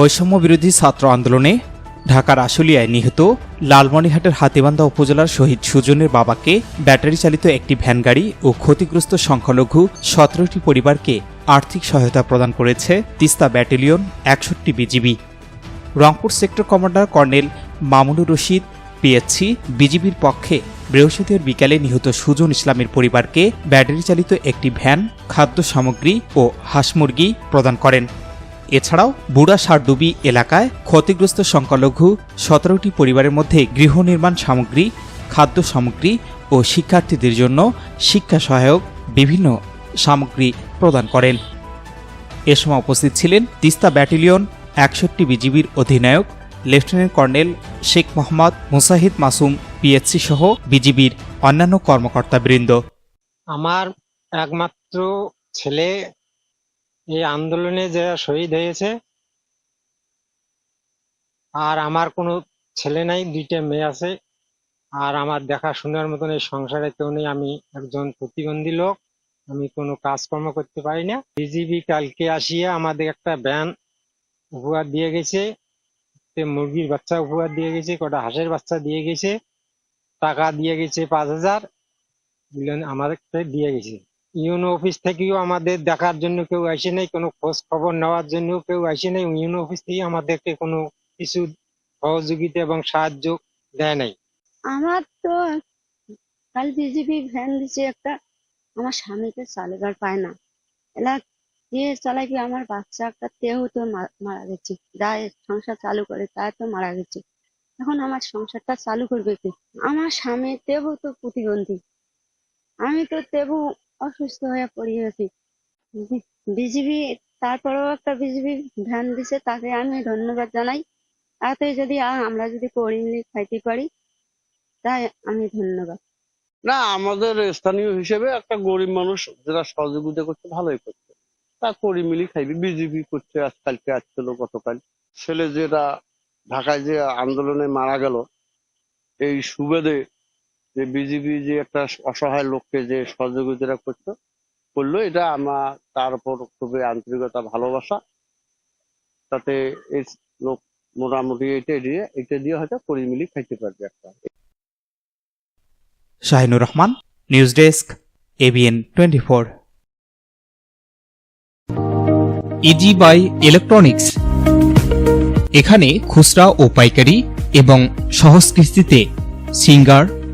বৈষম্য বিরোধী ছাত্র আন্দোলনে ঢাকার আশুলিয়ায় নিহত লালমনিরহাটের হাতিবান্ধা উপজেলার শহীদ সুজনের বাবাকে ব্যাটারি চালিত একটি ভ্যানগাড়ি ও ক্ষতিগ্রস্ত সংখ্যালঘু সতেরোটি পরিবারকে আর্থিক সহায়তা প্রদান করেছে তিস্তা ব্যাটালিয়ন একষট্টি BGB. Rangpur sector commander colonel Mamunur Rashid, PSC, বিজিবির পক্ষে বৃহস্পতিবার বিকালে নিহত সুজন ইসলামের পরিবারকে ব্যাটারি চালিত একটি ভ্যান, খাদ্য সামগ্রী ও হাঁস মুরগি প্রদান করেন। এছাড়াও বুড়া সারডুবি এলাকায় ক্ষতিগ্রস্ত সংখ্যালঘু, সতেরোটি পরিবারের মধ্যে গৃহ নির্মাণ সামগ্রী, খাদ্য সামগ্রী ও শিক্ষার্থীদের জন্য শিক্ষা সহায়ক বিভিন্ন সামগ্রী প্রদান করেন। এ সময় উপস্থিত ছিলেন তিস্তা ব্যাটালিয়ন একষট্টি বিজিবির অধিনায়ক, lieutenant colonel Sheikh Mohammad Musahid Masum PSC সহ বিজিবির অন্যান্য কর্মকর্তাবৃন্দ। আমার একমাত্র ছেলে এই আন্দোলনে যে শহীদ হয়েছে, আর আমার কোনো ছেলে নাই, দুইটা মেয়ে আছে, আর আমার দেখাশোনার মতন এই সংসারে কেউ নেই, আমি একজন প্রতিবন্ধী লোক, আমি কোনো কাজকর্ম করতে পারি না। বিজিবি কালকে আসিয়া আমাদের একটা ভ্যান উপহার দিয়ে গেছে মুরগির বাচ্চা উপহার দিয়ে গেছে, কটা হাঁসের বাচ্চা দিয়ে গেছে, টাকা দিয়ে গেছে পাঁচ হাজার আমাদেরকে দিয়ে গেছে। ইউনো অফিস থেকেও আমাদের দেখার জন্য কেউ আসে নাই, কোনো খোঁজ খবর নেওয়ার জন্য কেউ আসে নাই ইউনো অফিস থেকে আমাদেরকে কোনো কিছু সহযোগিতা এবং সাহায্য দেয় নাই। আমার তো কাল বিজেপি ভ্যান দিছে একটা, আমার স্বামীকে চালাবার পায় না। এলা কে চালাবি আমার বাচ্চা একটা তেও তো মারা গেছে যা সংসার চালু করে তা তো মারা গেছে। এখন আমার সংসারটা চালু করবে কি? আমার স্বামী তেবু তো প্রতিবন্ধী। আমি তো তেবু অসুস্থ হয়ে পড়ে গেছি বিজেপি তারপরেও একটা বিজেপি ভ্যান দিছে, তাকে আমি ধন্যবাদ জানাই। তাতে যদি আমরা যদি করে মিলে খাইতে পারি, তাই আমি ধন্যবাদ। না, আমাদের স্থানীয় হিসেবে একটা গরিব মানুষ যারা সহযোগিতা করছে, ভালোই করছে। তা করি মিলি খাইবি বিজেপি করছে, আজকালকে আসছিল গতকাল। ছেলে যেটা ঢাকায় যে আন্দোলনে মারা গেল, এই সুবাদে যে বিজেপি যে একটা অসহায় লোককে যে সহযোগিতা করছে করল এটা আমার তার উপর খুবই আন্তরিকতা ভালোবাসা। তাতে এই লোক মোটামুটি এটা দিয়ে এটা দিয়ে হয়তো পরিমিলি খাইতে পারবে একটা। Shahinur Rahman news desk ABN twenty four. Easy buy electronics এখানে খুচরা ও পাইকারি এবং সহজ কিস্তিতে singer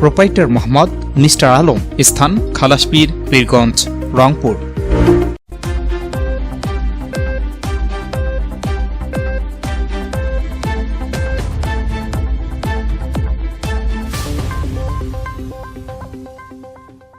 proprietor Mohammad mister Alam স্থান খালাসপীর পীরগঞ্জ রংপুর।